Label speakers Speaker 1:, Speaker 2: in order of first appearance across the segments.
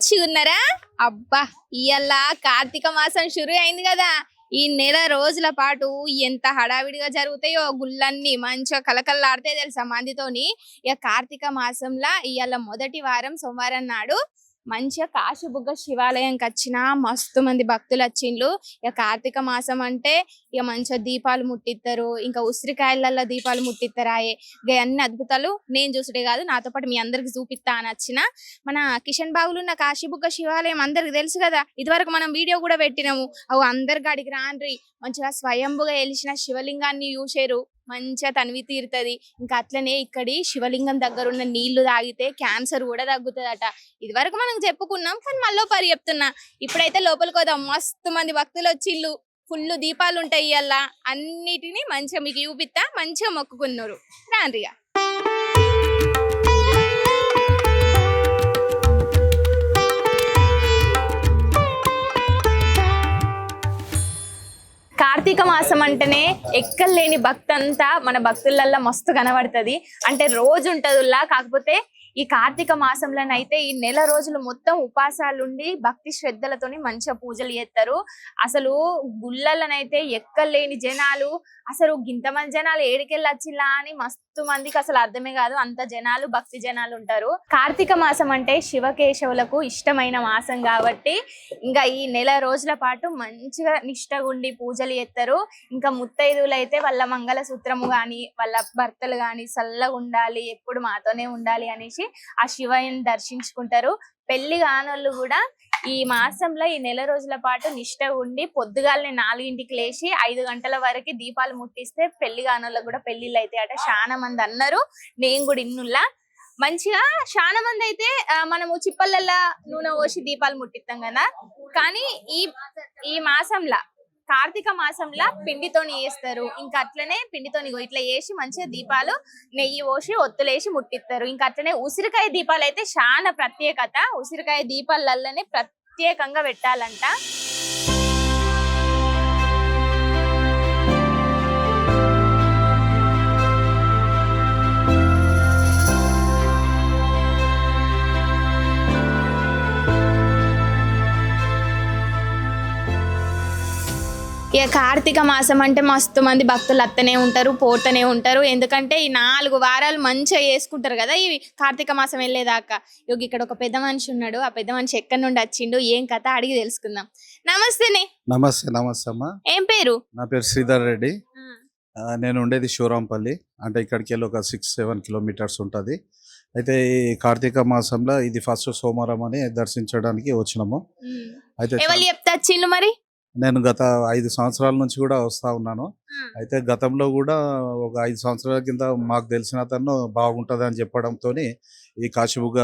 Speaker 1: ఎట్లున్నారు మంచిగా ఉన్నారా? అబ్బా ఇయ్యాల కార్తీక మాసం షురు అయింది కదా. ఈ నెల రోజుల పాటు ఎంత హడావిడిగా జరుగుతాయో గుళ్ళన్నీ మంచిగా కలకల్లాడితే తెలుసా మందితోని. ఇక కార్తీక మాసంలో ఇవాళ మొదటి వారం సోమవారం నాడు మంచిగా కాశీబుగ్గ శివాలయంకి వచ్చిన మస్తు మంది భక్తులు వచ్చిండ్లు. ఇక కార్తీక మాసం అంటే ఇక మంచిగా దీపాలు ముట్టిస్తారు ఇంకా ఉసిరికాయలలో దీపాలు ముట్టిస్తారాయే ఇక అన్ని అద్భుతాలు నేను చూసుడే కాదు. నాతో పాటు మీ అందరికి చూపిస్తా అని వచ్చిన. మన కిషన్ బాబులు ఉన్న కాశీబుగ్గ శివాలయం అందరికి తెలుసు కదా? ఇదివరకు మనం వీడియో కూడా పెట్టినాము. అవు అందరికి అడిగి రాన్రి మంచిగా స్వయంభుగా వెలిసిన శివలింగాన్ని చూసారు. మంచిగా తనివి తీరుతుంది. ఇంకా అట్లనే ఇక్కడి శివలింగం దగ్గర ఉన్న నీళ్ళు తాగితే క్యాన్సర్ కూడా తగ్గుతుందట. ఇదివరకు మనం చెప్పుకున్నాం కానీ మళ్ళీ పరి చెప్తున్నా. ఇప్పుడైతే లోపలికి పోదాం. మస్తు మంది భక్తులు వచ్చిళ్ళు ఫుల్ దీపాలు ఉంటాయి ఇవాళ అన్నిటిని మంచిగా మీకు చూపిస్తా. మంచిగా మొక్కుకున్నారు. రాన్రియా కార్తీక మాసం అంటేనే ఎక్కలేని భక్తి అంతా మన భక్తులల్లో మస్తు కనబడుతుంది. అంటే రోజు ఉంటదిలా కాకపోతే ఈ కార్తీక మాసంలోనైతే ఈ నెల రోజులు మొత్తం ఉపాసాలుండి భక్తి శ్రద్ధలతోని మంచిగా పూజలు చేస్తారు అసలు గుళ్ళలనైతే ఎక్కలేని జనాలు అసలు గింతమంది జనాలు ఏడికెళ్ళి వచ్చిలా అని మస్తు మందికి అసలు అర్థమే కాదు. అంత జనాలు భక్తి జనాలు ఉంటారు. కార్తీక మాసం అంటే శివకేశవులకు ఇష్టమైన మాసం కాబట్టి ఇంకా ఈ నెల రోజుల పాటు మంచిగా నిష్టగుండి పూజలు చేస్తారు ఇంకా ముత్తైదువులు అయితే వాళ్ళ మంగళసూత్రము కానీ వాళ్ళ భర్తలు కానీ చల్లగా ఉండాలి ఎప్పుడు మాతోనే ఉండాలి అనేసి ఆ శివయ్యని దర్శించుకుంటారు. పెళ్ళి కానోళ్ళు కూడా ఈ మాసంలో ఈ నెల రోజుల పాటు నిష్ట ఉండి పొద్దుగాలనే నాలుగింటికి లేచి ఐదు గంటల వరకు దీపాలు ముట్టిస్తే పెళ్ళి కానోళ్ళకి కూడా పెళ్ళిళ్ళు అయితే అట చాలా మంది అన్నారు. నేను కూడా ఇన్నుల్లా. మంచిగా చాలా మంది అయితే మనము చిప్పలల్లా నూనె పోసి దీపాలు ముట్టిస్తాం కదా. కానీ ఈ ఈ మాసంలో కార్తీక మాసంలో పిండితోని వేస్తారు ఇంకా అట్లనే పిండితోని ఇట్లా వేసి మంచిగా దీపాలు నెయ్యి పోసి ఒత్తులేసి ముట్టిస్తారు. ఇంకా అట్లనే ఉసిరికాయ దీపాలు అయితే చాలా ప్రత్యేకత. ఉసిరికాయ దీపాలల్లనే ప్రత్యేకంగా పెట్టాలంట. ఇక కార్తీక మాసం అంటే మస్తు మంది భక్తులు అత్తనే ఉంటారు పోతనే ఉంటారు. ఎందుకంటే ఈ నాలుగు వారాలు మంచిగా చేసుకుంటారు కదా ఈ కార్తీక మాసం వెళ్ళేదాకా. ఇక ఇక్కడ ఒక పెద్ద మనిషి ఉన్నాడు. ఆ పెద్ద మనిషి ఎక్కడి నుండి వచ్చిండు ఏం కథ అడిగి తెలుసుకుందాం. నమస్తేనే
Speaker 2: నమస్తే నమస్తే అమ్మా.
Speaker 1: ఏం పేరు?
Speaker 2: నా పేరు శ్రీధర్ రెడ్డి. నేను ఉండేది శివరాంపల్లి. అంటే ఇక్కడికి వెళ్ళి ఒక సిక్స్ సెవెన్ కిలోమీటర్స్ ఉంటుంది. అయితే ఈ కార్తీక మాసంలో ఇది ఫస్ట్ సోమవారం అని దర్శించడానికి వచ్చినాము. అయితే
Speaker 1: ఎవరు చెప్తా వచ్చిండు మరి?
Speaker 2: నేను గత ఐదు సంవత్సరాల నుంచి కూడా వస్తా ఉన్నాను. అయితే గతంలో కూడా ఒక ఐదు సంవత్సరాల కింద మాకు తెలిసిన అతను బాగుంటుంది అని చెప్పడంతో ఈ కాశీబుగ్గ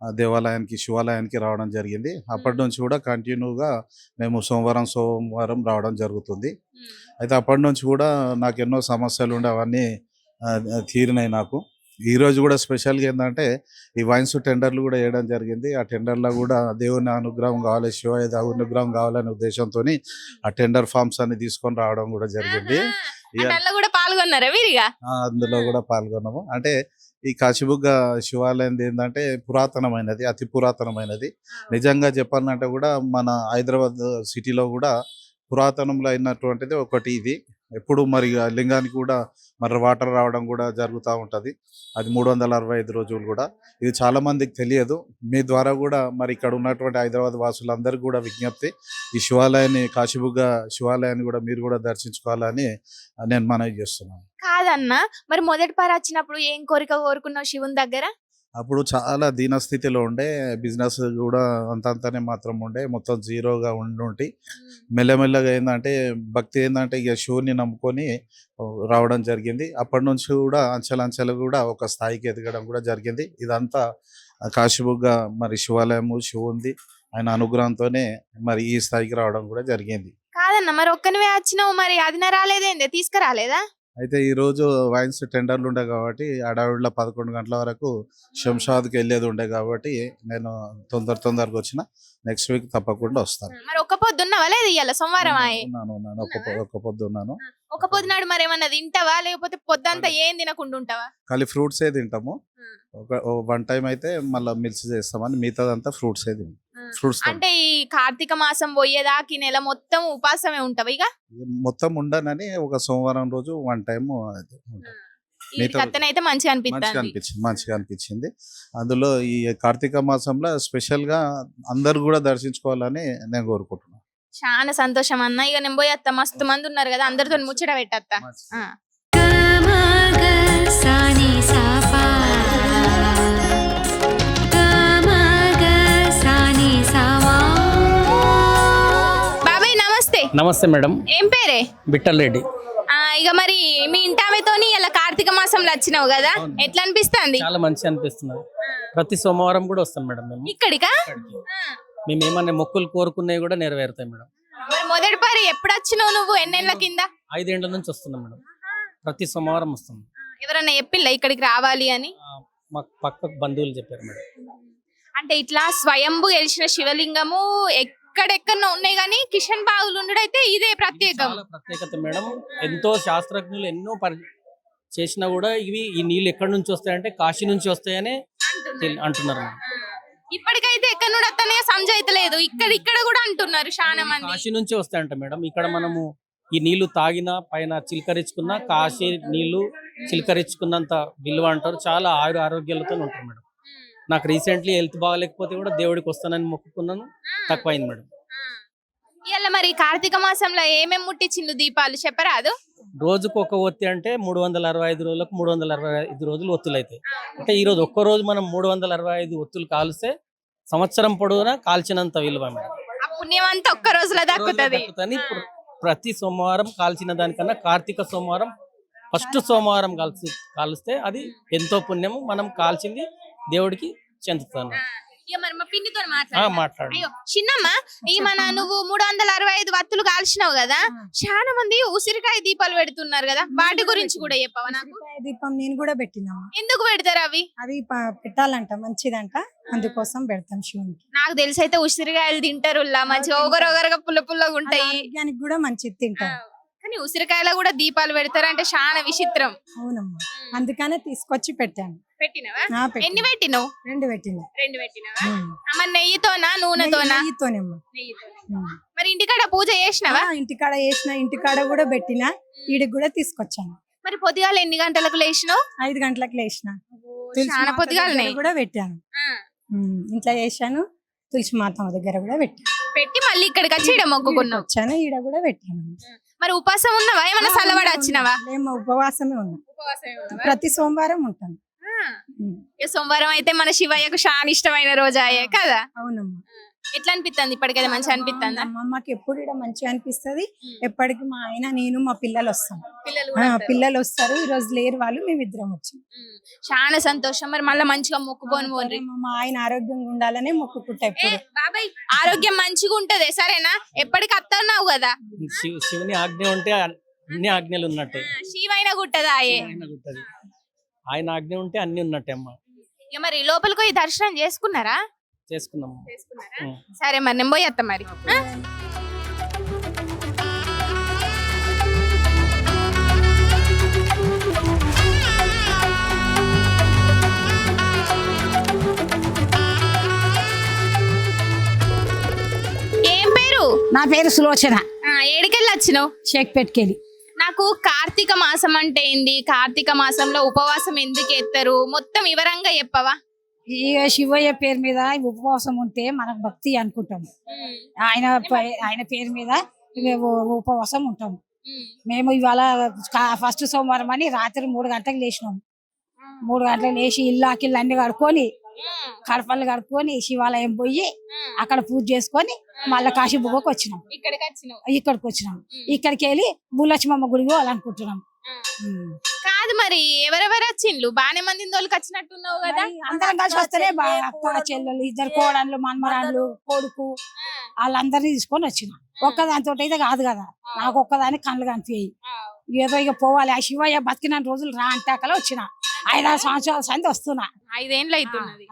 Speaker 2: దేవాలయానికి శివాలయానికి రావడం జరిగింది. అప్పటి నుంచి కూడా కంటిన్యూగా మేము సోమవారం సోమవారం రావడం జరుగుతుంది. అయితే అప్పటి నుంచి కూడా నాకు ఎన్నో సమస్యలు ఉండే అవన్నీ తీరినాయి నాకు. ఈ రోజు కూడా స్పెషల్గా ఏంటంటే ఈ వైన్స్ టెండర్లు కూడా వేయడం జరిగింది. ఆ టెండర్లో కూడా దేవుని అనుగ్రహం కావాలి శివ అనుగ్రహం కావాలనే ఉద్దేశంతో ఆ టెండర్ ఫామ్స్ అన్ని తీసుకొని రావడం కూడా జరిగింది.
Speaker 1: కూడా పాల్గొన్నారా
Speaker 2: అందులో కూడా పాల్గొన్నాము. అంటే ఈ కాశీబుగ్గ శివాలయం ఏంటంటే పురాతనమైనది అతి పురాతనమైనది. నిజంగా చెప్పాలంటే కూడా మన హైదరాబాద్ సిటీలో కూడా పురాతనంలో అయినటువంటిది ఒకటి ఇది. ఎప్పుడు మరి లింగానికి కూడా మరి వాటర్ రావడం కూడా జరుగుతూ ఉంటుంది. అది మూడు వందల అరవై ఐదు రోజులు కూడా. ఇది చాలా మందికి తెలియదు. మీ ద్వారా కూడా మరి ఇక్కడ ఉన్నటువంటి హైదరాబాద్ వాసులందరికీ కూడా విజ్ఞప్తి. ఈ శివాలయాన్ని కాశీబుగ్గ శివాలయాన్ని కూడా మీరు కూడా దర్శించుకోవాలని నేను మనవి చేస్తున్నాను.
Speaker 1: కాదన్నా మరి మొదటి పార వచ్చినప్పుడు ఏం కోరిక కోరుకున్నావు శివుని దగ్గర?
Speaker 2: అప్పుడు చాలా దీనస్థితిలో ఉండే బిజినెస్ కూడా అంతంతనే మాత్రం ఉండే మొత్తం జీరోగా ఉండి మెల్లమెల్లగా ఏంటంటే భక్తి ఏంటంటే ఇక శివుని నమ్ముకొని రావడం జరిగింది. అప్పటి నుంచి కూడా అంచెలంచెలు కూడా ఒక స్థాయికి ఎదగడం కూడా జరిగింది. ఇదంతా కాశీబుగ్గ మరి శివాలయము శివుంది ఆయన అనుగ్రహంతోనే మరి ఈ స్థాయికి రావడం కూడా జరిగింది.
Speaker 1: కాదన్నా మరి ఒక్కనివే వచ్చినావు మరి అది నా రాలేదేందే? తీసుకురాలేదా?
Speaker 2: అయితే ఈ రోజు వైన్స్ టెండర్లు ఉండే కాబట్టి అడవిలో పదకొండు గంటల వరకు శంషాబాద్కి వెళ్ళేది ఉండే కాబట్టి నేను తొందర తొందరగా వచ్చిన. నెక్స్ట్ వీక్ తప్పకుండా వస్తాను.
Speaker 1: మరి ఒక్క పొద్దు ఉన్నావా లేదు ఇయ్యాల సోమవారం
Speaker 2: ఉన్నాను ఉన్నాను ఒక పొ- ఒక పొద్దు ఉన్నాను.
Speaker 1: ఒక పొద్దునాడు మరి ఏమన్నా తింటావా? లేకపోతే పొద్దంతా ఏం తినకుండా ఉంటావా?
Speaker 2: ఖాళీ ఫ్రూట్సే తింటాము. ఒక వన్ టైం అయితే మళ్ళీ మిల్స్ చేస్తామని మిగతాదంతా ఫ్రూట్సే తింటాం.
Speaker 1: అంటే ఈ కార్తీక మాసం పోయేదాకా ఈ నెల మొత్తం ఉపాసమే ఉంటావు ఇక
Speaker 2: మొత్తం ఉండనని ఒక సోమవారం రోజు వన్ టైం
Speaker 1: మంచిగా
Speaker 2: మంచిగా
Speaker 1: అనిపిస్తుంది
Speaker 2: అనిపించింది మంచిగా అనిపించింది. అందులో ఈ కార్తీక మాసంలో స్పెషల్గా అందరు కూడా దర్శించుకోవాలని నేను కోరుకుంటున్నాను
Speaker 1: చాలా సంతోషం అన్న. ఇక నేను పోయి అత్త మస్తు మంది ఉన్నారు కదా అందరితో ముచ్చట పెట్టత్తా. నమస్తే
Speaker 3: మేడం.
Speaker 1: ఏం పేరే?
Speaker 3: బిట్టల్ రెడ్డి
Speaker 1: ఇక మరి మీ ఇంటామెతోని ఇలా కార్తీక మాసంలో వచ్చినావు కదా. ఎట్లా అనిపిస్తుంది?
Speaker 3: చాలా మంచి అనిపిస్తున్నది. ప్రతి సోమవారం కూడా వస్తాం మేడం మేము.
Speaker 1: ఇక్కడికా.
Speaker 3: మేము ఏమన్నా మొక్కులు కోరుకున్నవి కూడా నెరవేరుతాయి మేడం.
Speaker 1: మరి మొదటి పారి ఎప్పుడు వచ్చినావు నువ్వు? ఎన్నెళ్ళ కింద?
Speaker 3: ఐదేళ్ళ నుంచి వస్తున్నాం మేడం. ప్రతి సోమవారం వస్తాం
Speaker 1: ఎవరన్నా చెప్పిల్లా ఇక్కడికి రావాలి అని?
Speaker 3: మాకు పక్క బంధువులు చెప్పారు మేడం.
Speaker 1: అంటే ఇట్లా స్వయంభు గెలిచిన శివలింగము ఎక్కడెక్కడో ఉన్నాయి కానీ కిషన్ బాగులు ఉండడైతే ఇదే ప్రత్యేకం.
Speaker 3: చాలా ప్రత్యేకత మేడం. ఎంతో శాస్త్రజ్ఞులు ఎన్నో పరి చేసినా కూడా ఇవి ఈ నీళ్ళు ఎక్కడి నుంచి వస్తాయంటే కాశీ నుంచి వస్తాయని తెల్- అంటున్నారు మేడం.
Speaker 1: ఇప్పటికైతే ఎక్కడ నుండి వస్తానే సంజయితలేదు ఇక్కడ ఇక్కడ కూడా అంటున్నారు చాలా మంది.
Speaker 3: కాశీ నుంచి వస్తాయంట మేడం. ఇక్కడ మనము ఈ నీళ్ళు తాగినా పైన చిలకరించుకున్నా కాశీ నీళ్ళు చిలకరించుకున్నంత విలువ అంటారు. చాలా ఆయుర ఆరోగ్యాలతో ఉంటారు మేడం. నాకు రీసెంట్లీ హెల్త్ బాగాలేకపోతే కూడా దేవుడికి వస్తానని మొక్కుకున్నాను. తక్కువైంది మేడం.
Speaker 1: ఇవాళ మరి కార్తీక మాసంలో ఏమేమి ముట్టించిండు దీపాలు? చెప్పరాదు
Speaker 3: రోజుకు ఒక ఒత్తి అంటే మూడు వందల అరవై ఐదు రోజులకు మూడు వందల అరవై ఐదు రోజులు ఒత్తులు అవుతాయి అంటే ఈ రోజు ఒక్క రోజు మనం మూడు వందల అరవై ఐదు ఒత్తులు కాల్స్తే సంవత్సరం పొడవునా కాల్చినంత విలువ మేడం.
Speaker 1: ఆ పుణ్యం అంతా ఒక్క రోజులో దక్కుతుంది.
Speaker 3: ప్రతి సోమవారం కాల్చిన దానికన్నా కార్తీక సోమవారం ఫస్ట్ సోమవారం కాల్చి కాలుస్తే అది ఎంతో పుణ్యము. మనం కాల్చింది దేవుడికి చెందుతాను.
Speaker 1: మాట్లాడు చిన్నమ్మ ఈ మన నువ్వు మూడు వందల అరవై ఐదు వత్తులు కాల్చినావు కదా చాలా మంది ఉసిరికాయ దీపాలు పెడుతున్నారు కదా వాటి గురించి కూడా చెప్పవా
Speaker 4: దీపం నేను కూడా పెట్టినమ్మా
Speaker 1: ఎందుకు పెడతారు అవి?
Speaker 4: అవి పెట్టాలంట మంచిదంట. అందుకోసం పెడతాం శివునికి.
Speaker 1: నాకు తెలిసి అయితే ఉసిరికాయలు తింటారు మంచిగా ఒగరొగరగా పుల్ల పుల్లగా ఉంటాయి.
Speaker 4: కూడా మంచిది తింటాం
Speaker 1: కానీ ఉసిరికాయలో కూడా దీపాలు పెడతారు అంటే చాలా విచిత్రం.
Speaker 4: అవునమ్మా. అందుకనే తీసుకొచ్చి పెట్టాను.
Speaker 1: పెట్టినవా. ఎన్ని పెట్టినావు?
Speaker 4: రెండు పెట్టినా.
Speaker 1: రెండు పెట్టినవా?
Speaker 4: ఉమ్.
Speaker 1: మరి నెయ్యితోనా నూనెతోనా?
Speaker 4: నెయ్యి- నెయ్యితోనేమ్మా.
Speaker 1: మరి ఇంటికాడ పూజ చేసినవా?
Speaker 4: ఇంటికాడ వేసిన ఇంటికాడ కూడా పెట్టినా. ఈడికి కూడా తీసుకొచ్చాను.
Speaker 1: మరి పొద్దుగాల ఎన్ని గంటలకు లేచినావు?
Speaker 4: ఐదు గంటలకు లేచిన.
Speaker 1: చాలా పొద్దుగాలనే.
Speaker 4: కూడా పెట్టాను. ఇంట్లో వేసాను తులసి మాత దగ్గర కూడా పెట్టాను.
Speaker 1: పెట్టి మళ్ళీ ఇక్కడికి వచ్చి ఈడ మొక్కుకున్నావు?
Speaker 4: వచ్చాను ఈడ కూడా పెట్టాను.
Speaker 1: మరి ఉపాసం ఉన్నావా? ఏమన్నా చల్లబడి వచ్చినావా?
Speaker 4: ఏమో ఉపవాసమే ఉన్నా. ప్రతి సోమవారం ఉంటాను.
Speaker 1: సోమవారం అయితే మన శివయ్యకు చాలా ఇష్టమైన రోజు అయ్యే కదా?
Speaker 4: అవునమ్మా.
Speaker 1: ఎట్లా అనిపిస్తుంది ఇప్పటికైతే మంచిగా అనిపిస్తుందా?
Speaker 4: అమ్మ, మాకు ఎప్పుడు ఇక్కడ మంచిగా అనిపిస్తది. ఎప్పటికి మా ఆయన నేను మా పిల్లలు వస్తాం.
Speaker 1: పిల్లలు వస్తారు.
Speaker 4: పిల్లలు వస్తారు. ఈ రోజు లేరు వాళ్ళు మేము ఇద్దరం వచ్చాం.
Speaker 1: చాలా సంతోషం. మరి మళ్ళీ మంచిగా మొక్కుకొని పోండి.
Speaker 4: మా- మా ఆయన ఆరోగ్యంగా ఉండాలనే మొక్కుకుంటా
Speaker 1: బాబాయ్ ఆరోగ్యం మంచిగా ఉంటది సరేనా? ఎప్పటికి అత్తన్నావు కదా?
Speaker 3: శివ శివుని ఆజ్ఞ ఉంటే అన్ని ఆజ్ఞలు ఉన్నట్టే.
Speaker 1: శివైన గుట్టదా అయ్యే?
Speaker 3: ఆయన ఆజ్ఞ ఉంటే అన్ని ఉన్నట్టే అమ్మ
Speaker 1: ఇక మరి లోపలికి పోయి దర్శనం చేసుకున్నారా?
Speaker 3: ఉం.
Speaker 1: సరే మరి నేను పోయి అత్త మరి. ఆ? ఏం పేరు?
Speaker 5: నా పేరు సులోచన.
Speaker 1: ఆ, ఏడికెళ్ళి వచ్చినావు?
Speaker 5: షేక్ పెట్టుకెళ్ళి
Speaker 1: నాకు కార్తీక మాసం అంటే ఏంది? కార్తీక మాసంలో ఉపవాసం ఎందుకు ఎత్తారు? మొత్తం వివరంగా చెప్పవా?
Speaker 5: ఈ శివయ్య పేరు మీద ఉపవాసం ఉంటే మనకు భక్తి అనుకుంటాం. ఆయన ఆయన పేరు మీద ఉపవాసం ఉంటాం. మేము ఇవాళ ఫస్ట్ సోమవారం అని రాత్రి మూడు గంటలకు లేచినాం. మూడు గంటలకు లేచి ఇల్లాకిల్లు అన్ని కడుక్కొని కడపలు కడుక్కొని శివాలయం పోయి అక్కడ పూజ చేసుకొని మళ్ళీ కాశీబుగ్గకు వచ్చినాం.
Speaker 1: ఇక్కడికి
Speaker 5: వచ్చినాం. ఇక్కడికి వెళ్ళి బుల్లచ్చిమమ్మ గుడికి పోవాలనుకుంటున్నాం.
Speaker 1: కాదు మరి ఎవరెవరు వచ్చిండ్లు బానే మంది తోలికి వచ్చినట్టున్నావు కదా?
Speaker 5: అందరం కలిసి వస్తేనే అక్క చెల్లెలు ఇద్దరు కోడళ్ళు మన్మరాళ్ళు కొడుకు వాళ్ళందరినీ తీసుకొని వచ్చిన. ఒక్కదానితో అయితే కాదు కదా? నాకు ఒక్కదాని కళ్ళు కనిపించాయి ఏదో ఇక పోవాలి. ఆ శివయ్య బతికిన రోజులు రా అంటే అక్కడ వచ్చిన. ఐదారు సంవత్సరాల సంది వస్తున్నా.
Speaker 1: ఐదేండ్లు అవుతున్నది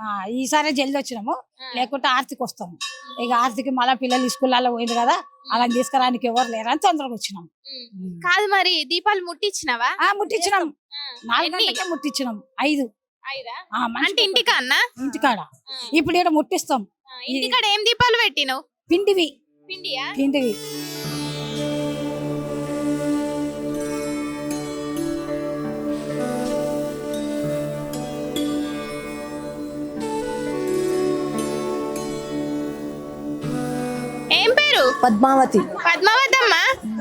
Speaker 5: ఈసారి జల్ది వచ్చినాము. లేకుంటే ఆర్తికి వస్తాము. ఇక ఆర్తికి మళ్ళీ పిల్లలు స్కూళ్ళలో పోయింది కదా అలా తీసుకురానికి ఎవరు లేరని తొందరగా వచ్చినాం.
Speaker 1: కాదు మరి దీపాలు ముట్టించినావా
Speaker 5: ముట్టించినాం నాలుగు? గంటలకే ముట్టించినాం ఐదు.
Speaker 1: అంటే ఇంటికా అన్న
Speaker 5: ఇంటికాడ. ఇప్పుడు ఇక్కడ ముట్టిస్తాం.
Speaker 1: ఇంటికాడ ఏం దీపాలు పెట్టినావు?
Speaker 5: పిండివి.
Speaker 1: పిండియా?
Speaker 5: పిండివి.
Speaker 1: పేరు
Speaker 6: పద్మావతి.
Speaker 1: పద్మావతమ్మ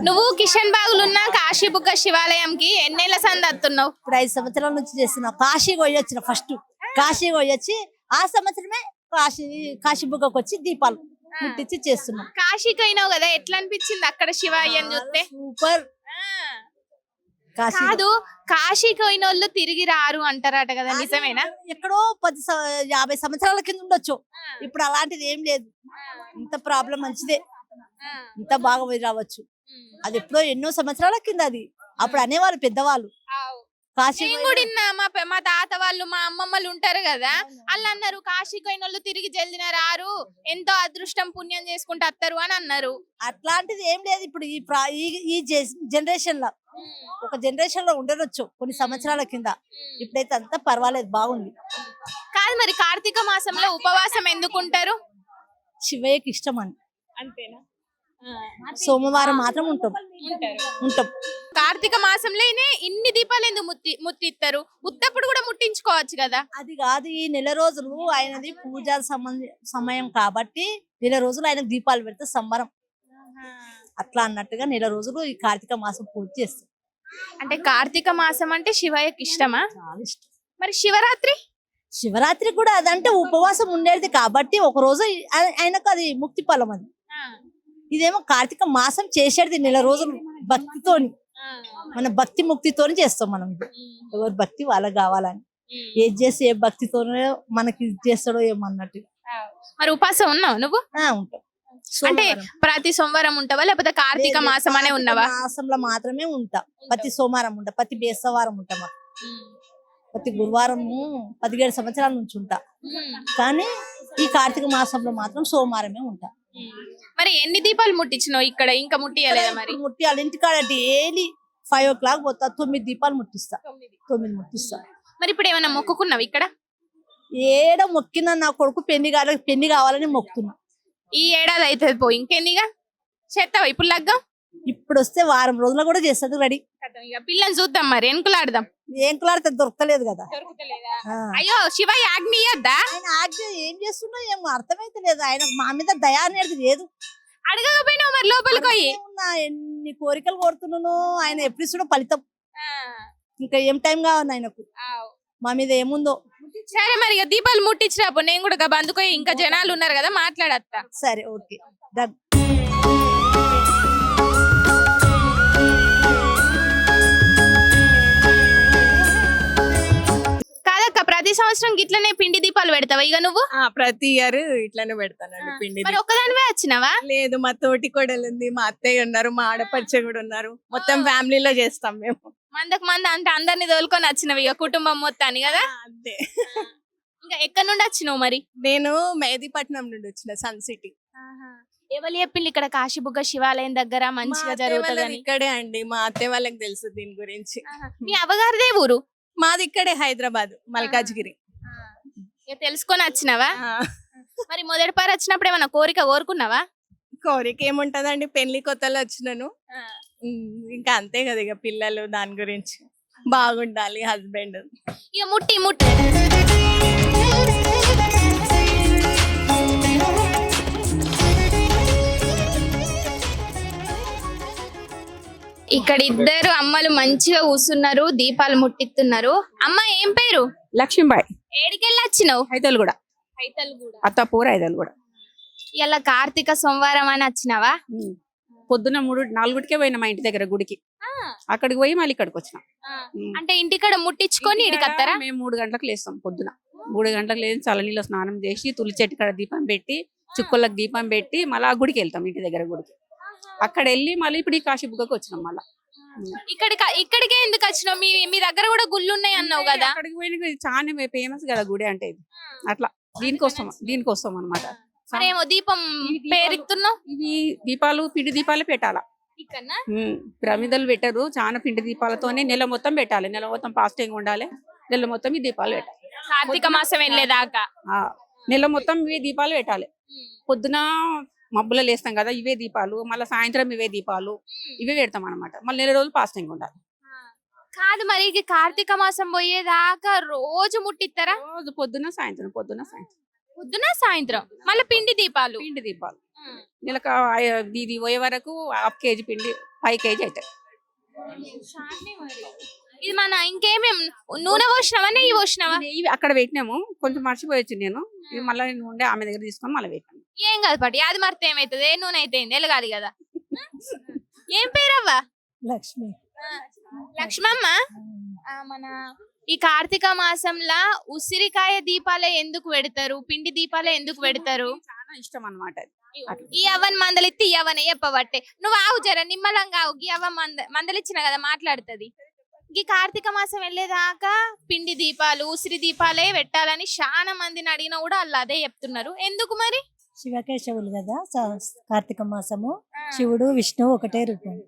Speaker 1: నువ్వు కిషన్ బాగులున్న కాశీబుగ్గ శివాలయంకి ఎన్నేళ్ళ సంది వస్తున్నావు
Speaker 6: ఇప్పుడు ఐదు సంవత్సరాల నుంచి చేస్తున్నా. కాశీ పోయొచ్చిన ఫస్ట్. కాశీ పోయొచ్చి ఆ సంవత్సరమే కాశీ కాశీ బుగ్గకు వచ్చి దీపాలు ముట్టించి చేస్తున్నాం.
Speaker 1: కాశీకి అయినావు కదా ఎట్లా అనిపించింది అక్కడ శివయ్యని చూస్తే?
Speaker 6: సూపర్.
Speaker 1: కాదు కాశీకి పోయిన వాళ్ళు తిరిగి రారు అంటారట కదా నిజమేనా?
Speaker 6: ఎక్కడో పది యాభై సంవత్సరాల కింద ఉండొచ్చు. ఇప్పుడు అలాంటిది ఏం లేదు. ఇంత ప్రాబ్లం మంచిదే. ఇంత బాగా పోయి రావచ్చు. అది ఎప్పుడో ఎన్నో సంవత్సరాల కింద అది. అప్పుడు అనేవాళ్ళు పెద్దవాళ్ళు. కాశీ
Speaker 1: నేను కూడా విన్నా మా పె- మా తాత వాళ్ళు మా అమ్మమ్మలు ఉంటారు కదా! వాళ్ళు అన్నారు కాశీకి పోయిన వాళ్ళు తిరిగి జల్దిన రారు ఎంతో అదృష్టం పుణ్యం చేసుకుంటూ వస్తారు అని అన్నారు.
Speaker 6: అట్లాంటిది ఏం లేదు ఇప్పుడు ఈ ప్రా- ఈ- ఈ జనరేషన్లో ఒక జనరేషన్లో ఉండనొచ్చు కొన్ని సంవత్సరాల కింద. ఇప్పుడైతే అంతా పర్వాలేదు బాగుంది.
Speaker 1: కాదు మరి కార్తీక మాసంలో ఉపవాసం ఎందుకుంటారు?
Speaker 6: శివయ్యకి ఇష్టం అని
Speaker 1: అంతేనా?
Speaker 6: సోమవారం మాత్రం ఉంటాం. ఉంటాం.
Speaker 1: కార్తీక మాసంలోనే ఇన్ని దీపాలు ఎందుకు ముత్తి ముత్తిస్తారు ఉత్తప్పుడు కూడా ముట్టించుకోవచ్చు కదా?
Speaker 6: అది కాదు ఈ నెల రోజులు ఆయనది పూజా సంబంధ సమయం కాబట్టి నెల రోజులు ఆయనకు దీపాలు పెడితే సంబరం. అట్లా అన్నట్టుగా నెల రోజులు ఈ కార్తీక మాసం పూజ చేస్తాం.
Speaker 1: అంటే కార్తీక మాసం అంటే శివయ్యకి ఇష్టమా?
Speaker 6: చాలా ఇష్టం.
Speaker 1: మరి శివరాత్రి?
Speaker 6: శివరాత్రి కూడా అదంటే ఉపవాసం ఉండేది కాబట్టి ఒక రోజు ఆయ- ఆయనకు అది ముక్తి ఫలం అది. ఇదేమో కార్తీక మాసం చేసేది నెల రోజులు భక్తితోని. మన భక్తి ముక్తితోని చేస్తాం మనం ఎవరి భక్తి వాళ్ళకి కావాలని. ఏది చేసి ఏ భక్తితోనే మనకి ఇది చేస్తాడో ఏమన్నట్టు
Speaker 1: మరి ఉపాసం ఉన్నావు నువ్వు?
Speaker 6: ఆ, ఉంటాం.
Speaker 1: అంటే. ప్రతి సోమవారం ఉంటావా? లేకపోతే కార్తీక మాసం అనే ఉన్నావా?
Speaker 6: మాసంలో మాత్రమే ఉంటా. ప్రతి సోమవారం ఉంటా. ప్రతి బేస్తవారం ఉంటా మాకు ప్రతి గురువారము పదిహేడు సంవత్సరాల నుంచి ఉంటా. కానీ ఈ కార్తీక మాసంలో మాత్రం సోమవారమే ఉంటా.
Speaker 1: మరి ఎన్ని దీపాలు ముట్టించినావు ఇక్కడ? ఇంకా ముట్టియలేదా మరి?
Speaker 6: ఇప్పుడు ముట్టి వాళ్ళ ఇంటికాడ డైలీ ఫైవ్ ఓ క్లాక్ పోతా. తొమ్మిది దీపాలు ముట్టిస్తా. తొమ్మిది. ముట్టిస్తా.
Speaker 1: మరి ఇప్పుడు ఏమైనా మొక్కుకున్నావు ఇక్కడ?
Speaker 6: ఏడ మొక్కినా నా కొడుకు పెళ్ళి కావాలి పెళ్ళి కావాలని మొక్కుతున్నా.
Speaker 1: ఈ ఏడాది అవుతుంది పో ఇంకెన్నిగా? చేస్తావా ఇప్పుడు లగ్గం?
Speaker 6: ఇప్పుడు వస్తే వారం రోజులు కూడా చేస్తుంది రెడీ.
Speaker 1: పిల్లని చూద్దాం మరి ఎన్కులాడదాం.
Speaker 6: ఏం కులాడితే దొరకలేదు కదా.
Speaker 1: అయ్యో శివ ఆజ్ఞయద్దా
Speaker 6: ఆయన ఆజ్ఞ ఏం చేస్తున్నా ఏమో అర్థమైతే లేదు. ఆయన మా మీద దయా అనేది లేదు.
Speaker 1: అడగకపోయినావు మరి లోపలికి పోయి?
Speaker 6: అందుకే ఉన్నా ఎన్ని కోరికలు కోరుతున్నాను ఆయన ఎప్పుడు ఇస్తున్నా ఫలితం. ఇంకా ఏం టైం కావాలి ఆయనకు? మా మీద ఏముందో?
Speaker 1: సరే మరి దీపాలు ముట్టించినప్పుడు నేను కూడా గబ అందుకోయి ఇంకా జనాలు ఉన్నారు కదా మాట్లాడత్తా.
Speaker 6: సరే ఓకే. డన్.
Speaker 1: ప్రతి సంవత్సరం గిట్లనే పిండి దీపాలు పెడతావా? ఇక నువ్వు?
Speaker 7: ఆ ప్రతి ఇయర్ ఇట్లానే పెడతానండి పిండి
Speaker 1: మరి ఒక్కదానివే వచ్చినావా?
Speaker 7: లేదు మా తోటి కోడలు ఉంది మా అత్తయ్య ఉన్నారు మా ఆడపడిచ కూడా ఉన్నారు. మొత్తం ఫ్యామిలీలో చేస్తాం మేము.
Speaker 1: మందకు మంద అంటే అందరిని తోలుకొని వచ్చినవి ఇక కుటుంబం మొత్తాన్ని కదా?
Speaker 7: అంతే.
Speaker 1: ఇంకా ఎక్కడి నుండి వచ్చినావు మరి?
Speaker 7: నేను మెహదీపట్నం నుండి వచ్చిన సన్ సిటీ.
Speaker 1: ఎవరు చెప్పింది ఇక్కడ కాశీబుగ్గ శివాలయం దగ్గర మంచిగా జరుగుతుందని?
Speaker 7: ఇక్కడే అండి మా అత్తయ్య వాళ్ళకి తెలుసు దీని గురించి.
Speaker 1: మీ అవ్వగారిదే ఊరు?
Speaker 7: మాది ఇక్కడే హైదరాబాద్ మల్కాజ్గిరి.
Speaker 1: తెలుసుకొని వచ్చినావా? మరి మొదటి పారు వచ్చినప్పుడు ఏమన్నా కోరిక కోరుకున్నావా?
Speaker 7: కోరిక ఏముంటదండి పెళ్ళి కొత్తలో వచ్చినాను. ఇంకా అంతే కదా ఇక పిల్లలు దాని గురించి. బాగుండాలి హస్బెండ్.
Speaker 1: ఇక ముట్టి ముట్టి. ఇక్కడ ఇద్దరు అమ్మలు మంచిగా కూర్చున్నారు దీపాలు ముట్టిస్తున్నారు. అమ్మ ఏం పేరు?
Speaker 8: లక్ష్మీబాయి.
Speaker 1: ఏడికెళ్ళి వచ్చినావు?
Speaker 8: హైదల్ కూడా
Speaker 1: హైతల్ కూడా
Speaker 8: అత్తాపూర్ హైదల్ కూడా
Speaker 1: ఇలా కార్తీక సోమవారం అని వచ్చినావా?
Speaker 8: పొద్దున మూడు నాలుగుటికే పోయినా మా ఇంటి దగ్గర గుడికి. అక్కడికి పోయి మళ్ళీ ఇక్కడికి వచ్చినాం.
Speaker 1: అంటే ఇంటికాడ ముట్టించుకొని ఇడికత్తారా
Speaker 8: మేము మూడు గంటలకు లేస్తాం పొద్దున. మూడు గంటలకు లేచి చల్లనీళ్ళు స్నానం చేసి తులి చెట్టు కాడ దీపం పెట్టి చుక్కలకు దీపం పెట్టి మళ్ళీ ఆ గుడికి వెళ్తాం ఇంటి దగ్గర గుడికి. అక్కడ వెళ్ళి మళ్ళీ ఇప్పుడు ఈ కాశీబుగ్గకి వచ్చినాం మళ్ళీ.
Speaker 1: ఇక్కడికి ఇక్కడికే ఎందుకు వచ్చినావు? మీ మీ దగ్గర కూడా గుళ్ళు ఉన్నాయి అన్నావు కదా.
Speaker 8: అక్కడికి పోయిన చాలా ఫేమస్ కదా గుడి అంటే ఇది. అట్లా. దీనికోసం దీనికోసం అనమాట
Speaker 1: మరేమో దీపం పేరెత్తున్నావు
Speaker 8: ఇవి దీపాలు పిండి దీపాలు పెట్టాలా.
Speaker 1: ఇక్కడ
Speaker 8: ప్రమిదలు పెట్టరు చాలా పిండి దీపాలతోనే నెల మొత్తం పెట్టాలి. నెల మొత్తం ఫాస్టింగ్ ఉండాలి. నెల మొత్తం ఈ దీపాలు పెట్టాలి.
Speaker 1: కార్తీక మాసం వెళ్ళేదాకా?
Speaker 8: నెల మొత్తం ఇవే దీపాలు పెట్టాలి. పొద్దున మబ్బులు లేస్తాం కదా ఇవే దీపాలు మళ్ళీ సాయంత్రం ఇవే దీపాలు ఇవే పెడతాం అనమాట మళ్ళీ నెల రోజులు ఫాస్టింగ్ ఉండాలి.
Speaker 1: కాదు మరి ఇది కార్తీక మాసం పోయేదాకా రోజు ముట్టిస్తారా?
Speaker 8: రోజు పొద్దున సాయంత్రం పొద్దున సాయంత్రం.
Speaker 1: పొద్దున సాయంత్రం. మళ్ళీ పిండి దీపాలు.
Speaker 8: పిండి దీపాలు. నెలకు ఇది పోయే వరకు హాఫ్ కేజీ పిండి ఫైవ్ కేజీ అవుతాయి
Speaker 1: ఇది మన ఇంకేమేం నూనె పోసినావా నెయ్యి పోసినావా?
Speaker 8: ఇవి అక్కడ పెట్టినాము. కొంచెం మర్చిపోయొచ్చు నేను. ఇది మళ్ళీ నేను ఉండే ఆమె దగ్గర తీసుకొని మళ్ళీ పెట్టాను.
Speaker 1: ఏం కాదు పట్టి అది మరితే ఏమైతుంది? ఏ నూనె అయితే ఎలగాలి కదా. ఏం పేరవ్వా?
Speaker 4: లక్ష్మి.
Speaker 1: లక్ష్మమ్మ? ఆ, మన ఈ కార్తీక మాసంలా ఉసిరికాయ దీపాలే ఎందుకు పెడతారు? పిండి దీపాలే ఎందుకు పెడతారు?
Speaker 8: చాలా ఇష్టం అనమాట
Speaker 1: ఈ అవ్వని మందలిత్తి ఈ అవ్వని చెప్పబట్టే. నువ్వు ఆవు జర నిమ్మలంగా ఆవు ఈ అవ్వ మంద మందలిచ్చిన కదా మాట్లాడుతుంది. ఈ కార్తీక మాసం వెళ్ళేదాకా పిండి దీపాలు ఉసిరి దీపాలే పెట్టాలని చాలా మందిని అడిగినా కూడా వాళ్ళు అదే చెప్తున్నారు. ఎందుకు మరి?
Speaker 4: శివకేశవులు కదా? కార్తీక మాసము. శివుడు విష్ణువు ఒకటే రూపం.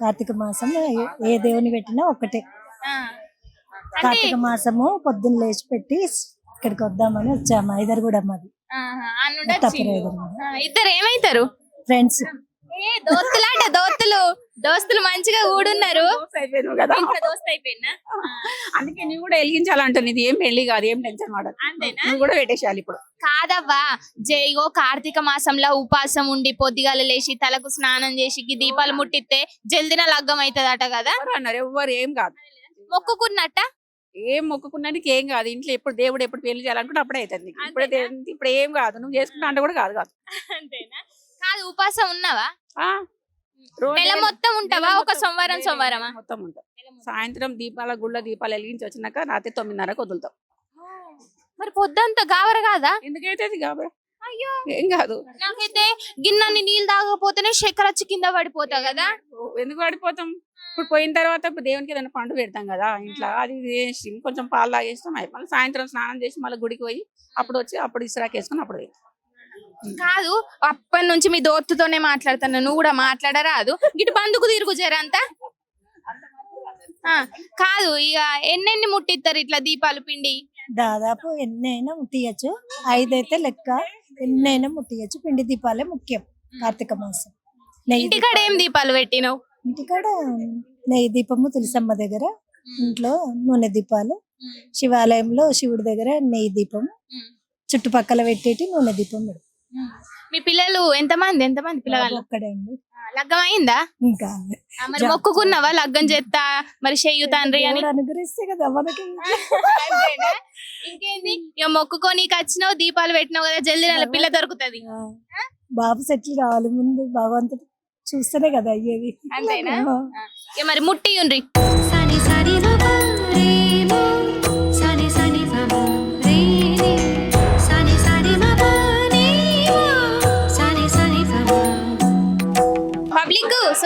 Speaker 4: కార్తీక మాసం ఏ- దేవుని పెట్టినా ఒకటే. కార్తీక మాసము పొద్దున్న లేచి పెట్టి ఇక్కడికి వద్దామని వచ్చాము. ఐదరు కూడా మాది
Speaker 1: ఇద్దరు ఏమైతారు?
Speaker 4: ఫ్రెండ్స్.
Speaker 1: దోస్తులాట దోస్తులు? దోస్తులు మంచిగా
Speaker 8: అయిపోయినా అందుకే నువ్వు కూడా వెలిగించాలంటుంది ఇది ఏం పెళ్ళి కాదు ఏం టెన్షన్
Speaker 1: అంతేనా?
Speaker 8: నువ్వు కూడా పెట్టేసేయాలి ఇప్పుడు.
Speaker 1: కాదవ్వా జైగో కార్తీక మాసంలో ఉపాసం ఉండి పొద్దుగాల లేచి తలకు స్నానం చేసి దీపాలు ముట్టిస్తే జల్దిన లగ్గం అవుతుందట కదా?
Speaker 8: అన్నారు? ఎవ్వరు ఏం కాదు.
Speaker 1: మొక్కుకున్నట్ట?
Speaker 8: ఏం మొక్కుకున్నానికి ఏం కాదు. ఇంట్లో ఎప్పుడు దేవుడు ఎప్పుడు పెళ్ళి చేయాలనుకుంటే అప్పుడే అవుతుంది నీకు. ఇప్పుడే ఇప్పుడు ఏం కాదు. నువ్వు చేసుకుంటా అంటే కూడా కాదు కాదు.
Speaker 1: అంతేనా? కాదు ఉపాసం ఉన్నావా? నెల మొత్తం ఉంటావా? ఒక సోమవారం సోమవారమా?
Speaker 8: మొత్తం ఉంటాం. సాయంత్రం దీపాల గుళ్ళ దీపాలు వెలిగించి వచ్చినాక రాత్రి తొమ్మిదిన్నరకు వదులుతాం.
Speaker 1: మరి పొద్దంతా గావర కాదా?
Speaker 8: ఎందుకైతే
Speaker 1: అయ్యో!
Speaker 8: ఏం కాదు.
Speaker 1: నాకైతే గిన్నెని నీళ్ళు తాగకపోతేనే చక్కెర వచ్చి కింద పడిపోతా కదా?
Speaker 8: ఎందుకు పడిపోతాం? ఇప్పుడు పోయిన తర్వాత ఇప్పుడు దేవునికి ఏదైనా పండు పెడతాం కదా ఇంట్లో అది వేసి కొంచెం పాలు తాగేస్తాం అయిపోయి సాయంత్రం స్నానం చేసి మళ్ళీ గుడికి పోయి అప్పుడు వచ్చి అప్పుడు ఇసురాకి వేసుకొని అప్పుడు.
Speaker 1: కాదు అప్పటి నుంచి మీ దోత్తుతోనే మాట్లాడుతున్నా. నువ్వు కూడా మాట్లాడరాదు. ఇటు బందుకు తిరుగు జరంతా ఆ, కాదు ఇక ఎన్నెన్ని ముట్టిస్తారు ఇట్లా దీపాలు పిండి?
Speaker 4: దాదాపు ఎన్నైనా ముట్టియచ్చు. ఐదైతే లెక్క. ఎన్నైనా ముట్టియచ్చు. పిండి దీపాలే ముఖ్యం కార్తీక మాసం. నెయ్యి
Speaker 1: ఇంటికాడ ఏం
Speaker 4: దీపాలు.
Speaker 1: దీపాలు పెట్టినావు?
Speaker 4: ఇంటికాడ నెయ్యి దీపము తులసమ్మ దగ్గర ఇంట్లో నూనె దీపాలు. శివాలయంలో శివుడి దగ్గర నెయ్యి దీపం చుట్టుపక్కల పెట్టేటి నూనె దీపం పెడతాం.
Speaker 1: మీ పిల్లలు ఎంతమంది? ఎంతమంది పిల్లలు
Speaker 4: ఒక్కడే అండి
Speaker 1: లగ్గం అయిందా?
Speaker 4: ఇంకా
Speaker 1: మరి మొక్కుకున్నావా? లగ్గం చేస్తా మరి చెయ్యు తండ్రి అని?
Speaker 4: అనుగ్రహిస్తే కదా?
Speaker 1: ఇంకేంది? ఇక మొక్కుకోనీకి వచ్చినావు దీపాలు పెట్టినావు కదా జల్దీ నెల పిల్ల దొరుకుతది.
Speaker 4: బాబు సెటిల్ కావాలి ముందు భగవంతుడు చూస్తేనే కదా అయ్యేది.
Speaker 1: అంతేనా? ఇక మరి ముట్టి ఉండ్రి.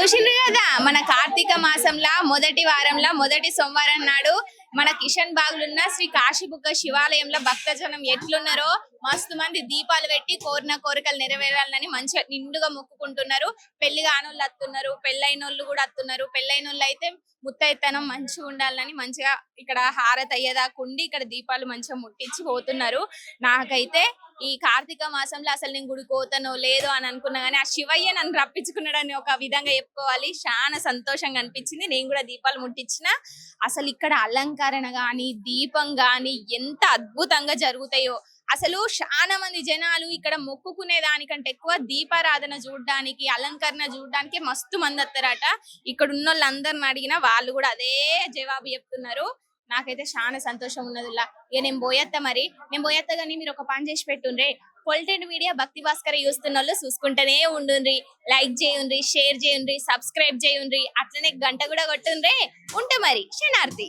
Speaker 1: చూసిండ్రు కదా? మన కార్తీక మాసంలో మొదటి వారంలో మొదటి సోమవారం నాడు మన కిషన్ బాగులున్న శ్రీ కాశీబుగ్గ శివాలయంలో భక్తజనం ఎట్లున్నారో మస్తు మంది దీపాలు పెట్టి కోరిన కోరికలు నెరవేరాలని మంచిగా నిండుగా మొక్కుకుంటున్నారు. పెళ్ళి కానోళ్ళు అత్తున్నారు పెళ్ళైన వాళ్ళు కూడా అత్తున్నారు. పెళ్ళైన వాళ్ళు అయితే ముత్తైతనం మంచిగా ఉండాలని మంచిగా ఇక్కడ హారత అయ్యేదాకా ఉండి ఇక్కడ దీపాలు మంచిగా ముట్టించి పోతున్నారు. నాకైతే ఈ కార్తీక మాసంలో అసలు నేను గుడి పోతానో లేదో అని అనుకున్నా కానీ ఆ శివయ్య నన్ను రప్పించుకున్నాడని ఒక విధంగా చెప్పుకోవాలి. చాలా సంతోషంగా అనిపించింది. నేను కూడా దీపాలు ముట్టించిన. అసలు ఇక్కడ అలంకరణ గాని దీపం గాని ఎంత అద్భుతంగా జరుగుతాయో. అసలు చాలా మంది జనాలు ఇక్కడ మొక్కుకునే దానికంటే ఎక్కువ దీపారాధన చూడడానికి అలంకరణ చూడడానికి మస్తు మంది వస్తారట. ఇక్కడ ఉన్న వాళ్ళందరిని అడిగినా వాళ్ళు కూడా అదే జవాబు చెప్తున్నారు. నాకైతే చాలా సంతోషం ఉన్నది. ఇలా ఇక నేను పోయేత్తా మరి. నేను పోయేత్తా కానీ మీరు ఒక పని చేసి పెట్టుండ్రే. పొలిటెంట్ మీడియా భక్తి భాస్కర్ చూస్తున్న వాళ్ళు చూసుకుంటూనే ఉండుండ్రి. లైక్ చేయండి షేర్ చేయండి సబ్స్క్రైబ్ చేయండి అట్లనే గంట కూడా కొట్టుండ్రే. ఉంటే మరి. క్షణార్థి